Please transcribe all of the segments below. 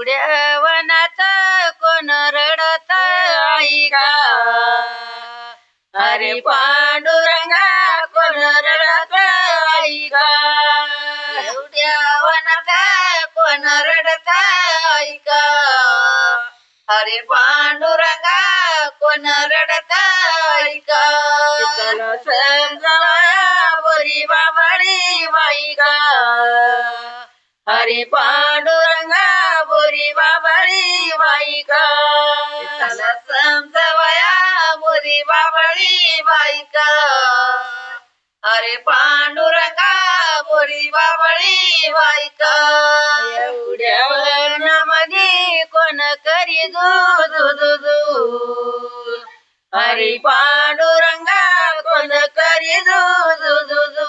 एवढ्या वनात कोण रडत ऐका अरे पांडुरंगा कोण रडत ऐका एवढ्या वनात कोण रडत ऐका अरे पांडुरंगा कोण रडत ऐका समजावा बोरी बाबडी बाईका हरी पांडुरंगा अरे पांडुरंगा बोरी बाबळी बाईका एवढ्या वनामध्ये कोण करी दू दू दू दू? हरी पांडुरंगा कोण करी दू दू दू दू?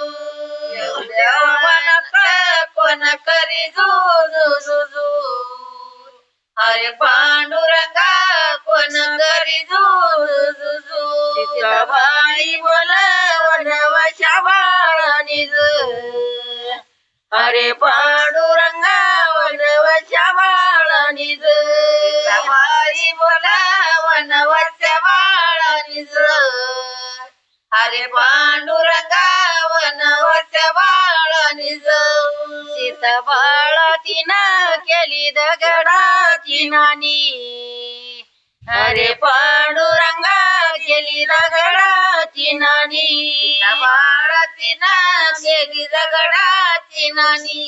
एवढ्या वनात कोण करी दू दू दू दू? अरे पांडुरंगा कोण करी दू दू दू? बाई बोला अरे पांडुरंगा वनवाशा बाळानी बाई बोला वनवाशा बाळानी अरे पांडुरंगा वनवाशा बाळानी सीता बाळा तिनं केली दगडाची नानी अरे पांडुरंगा केली दगडाची नानी बाळा तिनं दगडाची नानी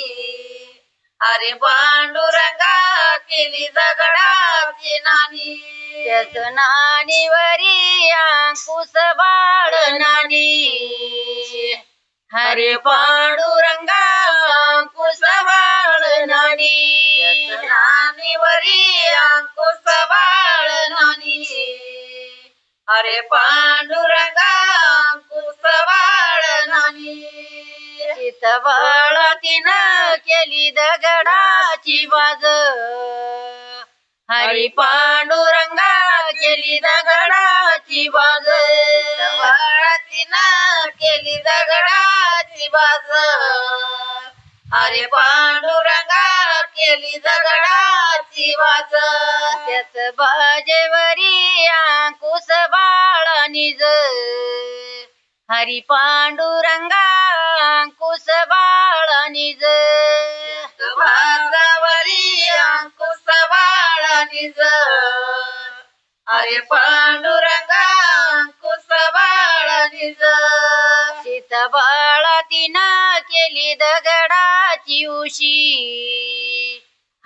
अरे पांडुरंगा केली दगडाची नानी त्याच नानीवरी अंकुश बाळ नानी अरे पांडुरंगा अंकुश बाळ नानी नानीवरी अंकुश बाळ नानी अरे पांडुरंगा अंकुश बाळ नानी तिनं केली दगडाची बाज हरी पांडुरंगा केली दगडाची बाज तिनं केली दगडाची बाज अरे पांडुरंगा केली दगडाची बाज त्याच बाजेवरी अंकुश बाळ निज. हरी पांडुरंगा अंकुश बाळ निज. बाजावरी अंकुश बाळ निज. अरे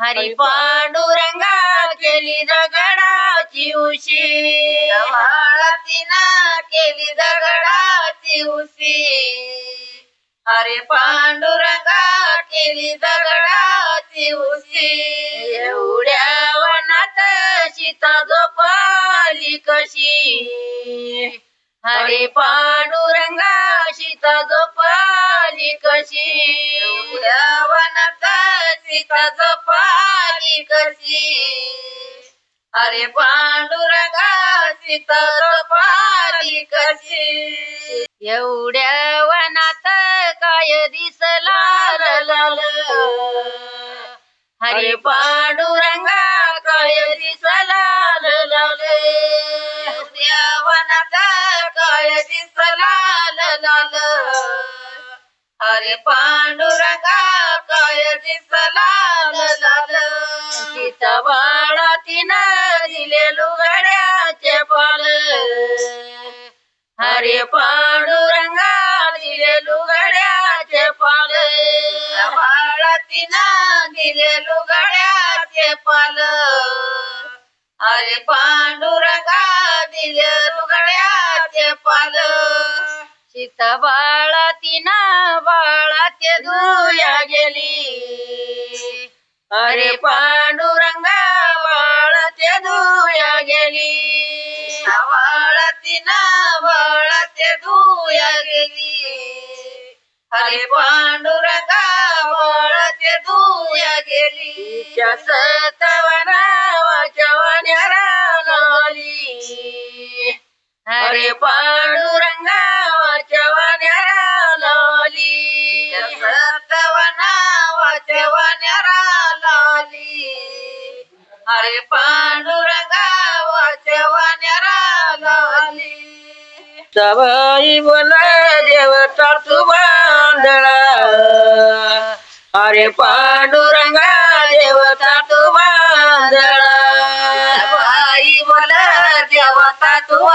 हरी पांडुरंगा केली दगडाची उशी. केली दगडाची उशी. अरे पांडुरंगा केली दगडाची उशी. एवढ्या वनात सीता झोपाली कशी? हरे पांडुरंगा सीता झोपाली कशी? एवढ्या सीता झोपाली कशी? अरे पांडुरंगा सीता झोपाली कशी? एवढ्या वनात काय दिसला लाल? हरे पांडुरंगा काय दिस लुगड्याचे पाल सीता बाळा तिना बाळा ते धुया गेली. अरे पांडुरंगा बाळा ते धुया गेली. बाळा तिना बाळा ते धुया गेली. अरे पांडुरंगा बाळा ते धुया गेली. सतवन अरे पांडुरंगा वाचवण्याला लावली सतवना वाचवण्याला लावली अरे पांडुरंगा वाचवान्यारा लाली. सबाई बोल देवता तू बांधळा अरे पांडुरंगा देवता तू बांधळा बाई बोल देवता तू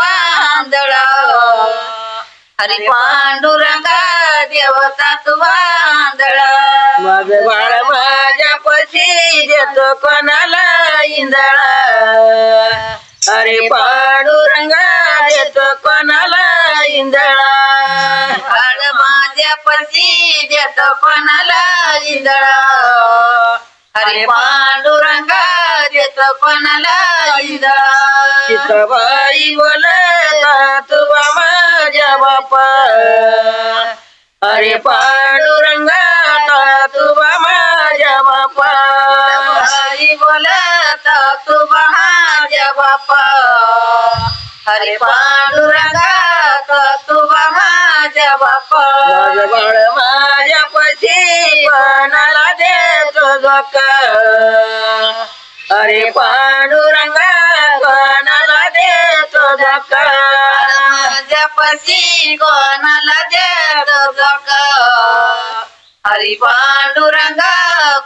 अरे पांडुरंगा देवता तू आंधळ. माझ बाळ माझ्या पशी देतो कोणाला इंदळा अरे पांडुरंगा देतो कोणाला इंदळा बाळ माझ्या पशी देत कोणाला इंदळ अरे पांडुरंगा देत कोणाला बोलता तुवा माझ्या बापा. अरे पांडुरंगा तुवा माझ्या बापा. बाई बोलत तू माझ्या बापा. अरे पांडुरंगा तू माझ्या बापा. अरे पांडुरंगा कोणाला देतो धोका माझ्या पशी कोणाला देत जग हरी पांडुरंगा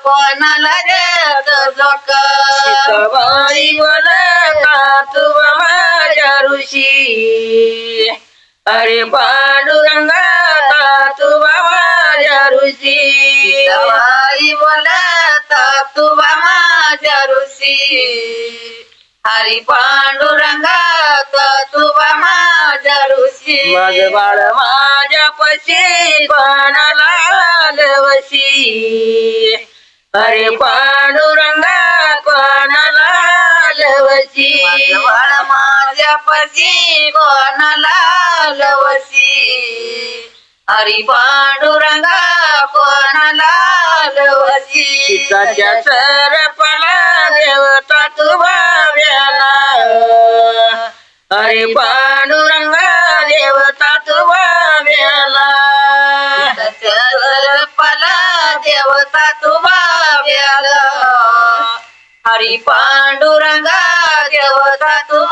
कोणाला देत जग सीताबाई बोलता तू माझ्या ऋषी? अरे पांडुरंगा तू माझ्या ऋषी? बाई बोलत तू माझ्या ऋषी. हरी पांडुरंगा तू माझ्या ऋषी. माझ बाळ माझ्या पशी आलवशी अरे पांडुरंगा बाळ माझ्या पशी हरी पांडुरंगा कोणाला लवसी सीताच्या सरपला देवता तू भाव्याला. अरे पांडुरंगा देवता तू भाव्याला. पला देवता तू भाव्याला. हरी पांडुरंगा देवता तू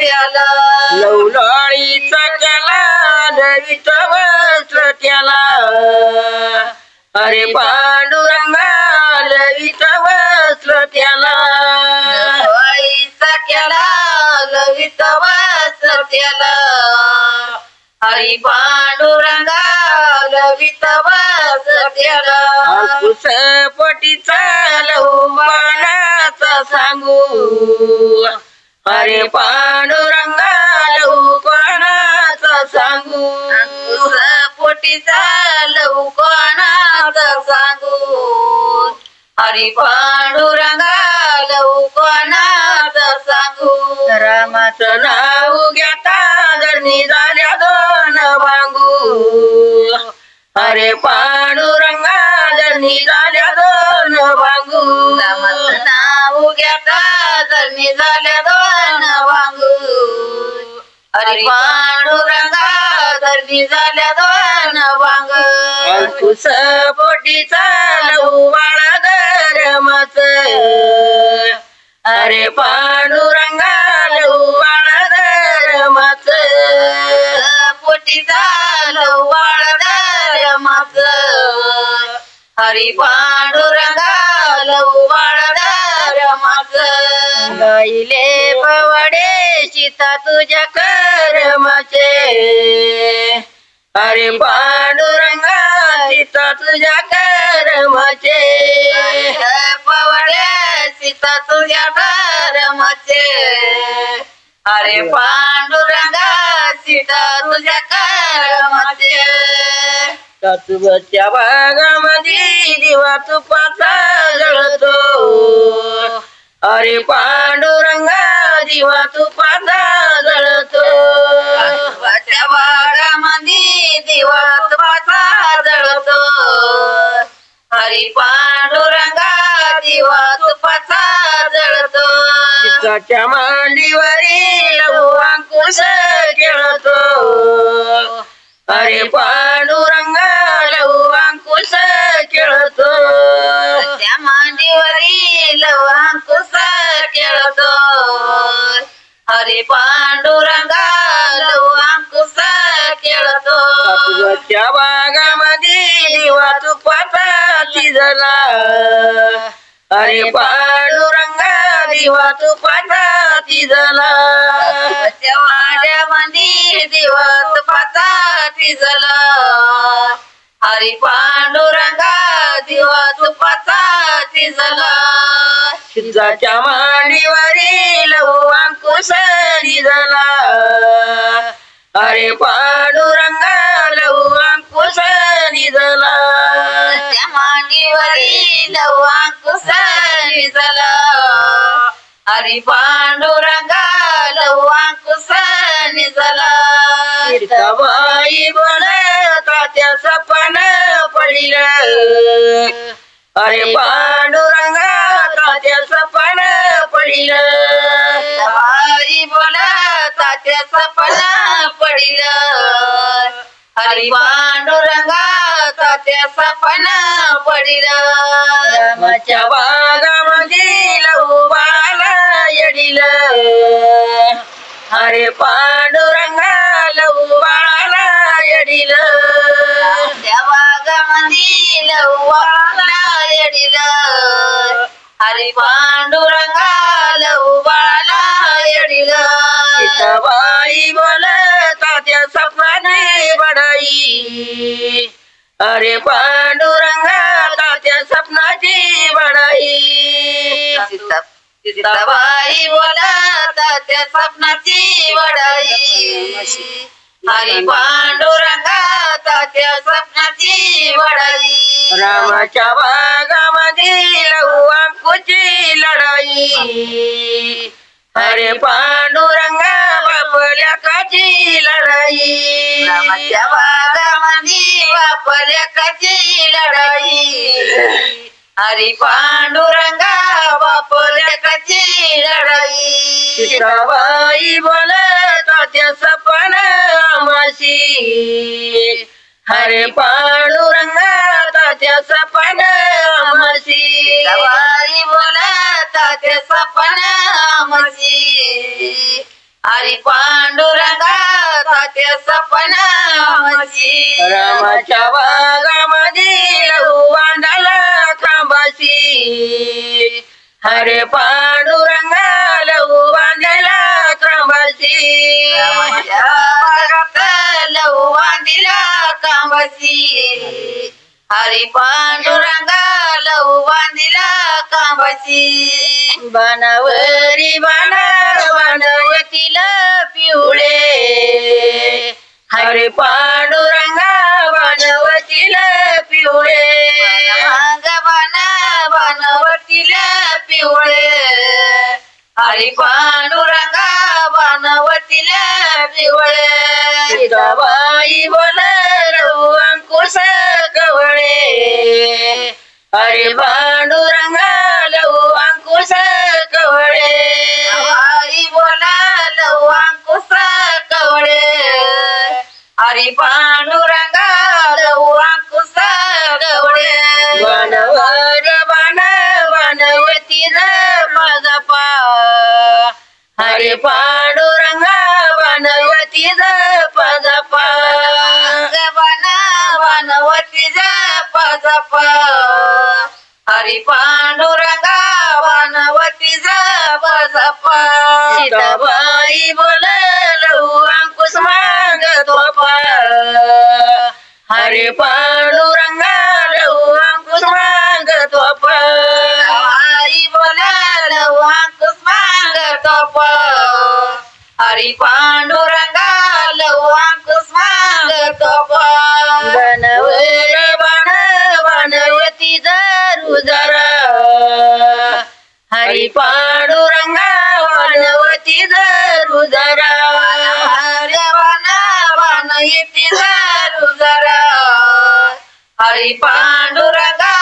भाव्याला लवलाळीचा केला दवित वस्त्र त्याला. अरे पांडुरंगा लवित वस्त्र त्याला. वाईचा केला लवित वास त्याला. हरी पांडुरंगा लवित वास त्याला. कुस पटीचा लहू मानाचा सांगू. अरे पांडुरंगा लहू कोणाचा सांगू. पोटीचा लव कोणाचा सांगू. हरी पांडुरंगा लव कोणाचा सांगू. रामाचं नाव घेता धरणी झाल्या दोन भांगू. अरे पांडुरंगा धरणी झाल्या धरणी झाल्या दोन वांगू. हरी पांडुरंगा धरणी झाल्या दोन वांग. अंकुश पोटीचा लहू बाळा धर्माच अरे पांडुरंगा लहू बाळा धर्माच पोटीचा लवाळ माग हरी पांडुरंगा पहिले पवडे सीता तुझ्या कर्मचे. अरे पांडुरंगा सीता तुझ्या कर्मचे. पवडे सीता तुझ्या कर्मचे. अरे पांडुरंगा सीता तुझ्या कर्मचे. सासुबच्या भागामध्ये दिवा तुपाचा जळतो. अरे पांडुरंगा दिवा तुपाचा जळतो. आजोबाच्या बागामध्ये दिवा तुपाचा जळतो. हरी पांडुरंगा दिवा तुपाचा जळतो. चिताच्या मांडीवरी अंकुश खेळतो. अरे पांडुरंगा लहू अंकुश खेळतो. त्या मांडीवरी लवांकुश हरी पांडुरंगा अंकुश खेळतो सासवडच्या बागामध्ये दिवा तुपाचा शिजला अरे पांडुरंगा दिवा तुपाचा शिजला त्या वाड्यामध्ये दिवस पाचा तिजला हरी पांडुरंगा दिवस पाचा तिजला शिंजाच्या मांडीवरील अंकुश निजला अरे पांडुरंगा लहू अंकुश निजला त्या मांडीवरील अंकुश निजला हरी पांडुरंगा लवांकुश निजला सीताबाई बोल तात्या अरे पांडुरंगा तात्या सपन पडिल. हरी बोला तात्या सपना पडिल. हरी पांडुरंगा तात्या सपना पडिल. रामाच्या बागामध्ये लहू बाला येडिल. अरे पांडुरंगा अरे पांडुरंगा त्या सपनाची बडाई सीताबाई बोला त्या स्वप्नाची बडाई हरी पांडुरंगा त्या स्वप्नाची बडाई रामाच्या भागामध्ये लहू अंकुची लढाई. अरे पांडुरंगा बापल्या काची लढाई. बागामध्ये वापरल्या कची लढाई. हरी पांडुरंगा वापरल्या कची लढाई बोल तात्या सपन आमाशी हरे पांडुरंगा तात्या सपन सवारी बोला तात्या सपना मसी हरी पांडुरंगा तात्या सपना मसी रामाच्या बागामध्ये लहू बांधाला खांबाशी हरे पांडुरंगा लहू बांधाला खांबाशी रामाच्या बागात लहू कांबाची हरी पांडुरंगा लहू बांधिला कांबाची बाणावरी बाणा बाणवतील पिवळे. हरे पांडुरंगा बाणवतील पिवळे. बना बनवटीला पिवळे. हरे पांडुरंगा बनवटीला पिवळे. सीताबाई बोल रघु अंकुश कवळे. हरे पांडुरंगा लवू हरी पांडुरंगा लव अंकुश कवळे बनवर बन बनवती पदपा हरे पांडुरंगा बनवती पदपा बना बनवटी जप जप हरी पांडुरंगा बनवटी जप जप सीताबाई बोला पांडुरंगा लव अंकुश मागतो बनवर बन बनवती जरू जरा हरी पांडुरंगा बनवती जरू जरा हरी पांडुरंगा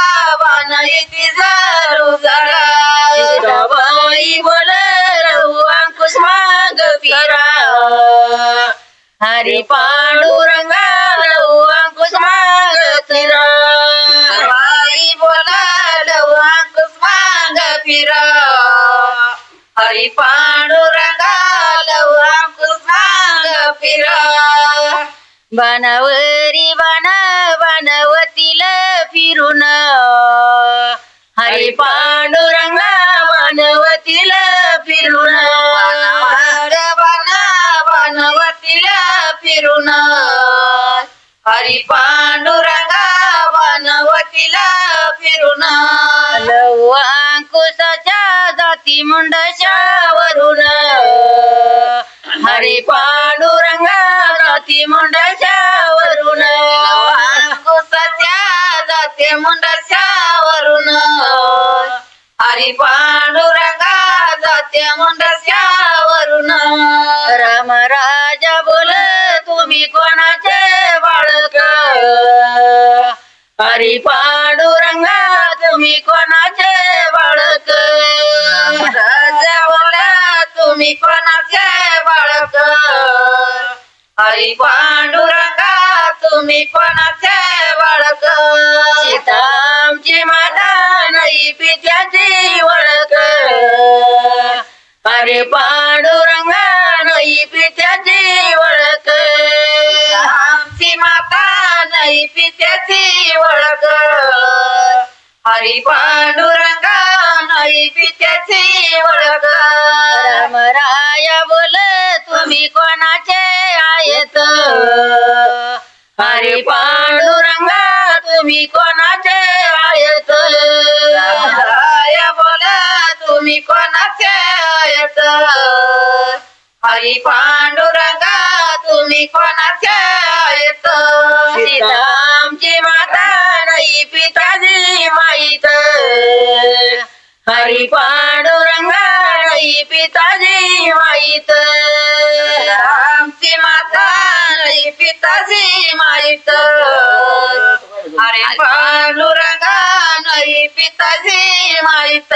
वान येती जरू. जरा बाई बोल रहू अंकुश पांडुरंगा रहू अंकुश माग फिरा बाई बोल रहू अंकुश माग फिरा बनावरी बना फिरून हरी पांडुरंगा बाणवतील फिरून. वनवतीला फिरून. हरी पांडुरंगा वनवतीला फिरून. लव अंकुशाच्या जाती मुंडशावरून. हरी पांडुरंगा जाती मुंडशावरून. कुसाच्या हरी पांडुरंगा जाते मुंडस्यावरून. राम राजा बोल तुम्ही कोणाचे बाळक? हरी पांडुरंगा तुम्ही कोणाचे बाळक? राजा बोला तुम्ही कोणाचे बाळक? हरी पांडुरंगा तुम्ही कोणाचे पांडुरंगा नाही पित्याची ओळख. आमची माता नाही पित्याची ओळख. हरी पांडुरंगा नाही पित्याची ओळख. राम राया बोल तुम्ही कोणाचे आहेत? हरी पांडुरंगा तुम्ही कोणाचे आहेत? मी कोणाचे आहेत हरी पांडुरंगा तुम्ही कोणाचे आहेत सीतामची माता नाही पिताजी माहीत. हरी पांडुरंगा आई पिताजी माहीत आमची माता आई पिताजी माहीत अरे पांडुरंगा आई पिताजी माहीत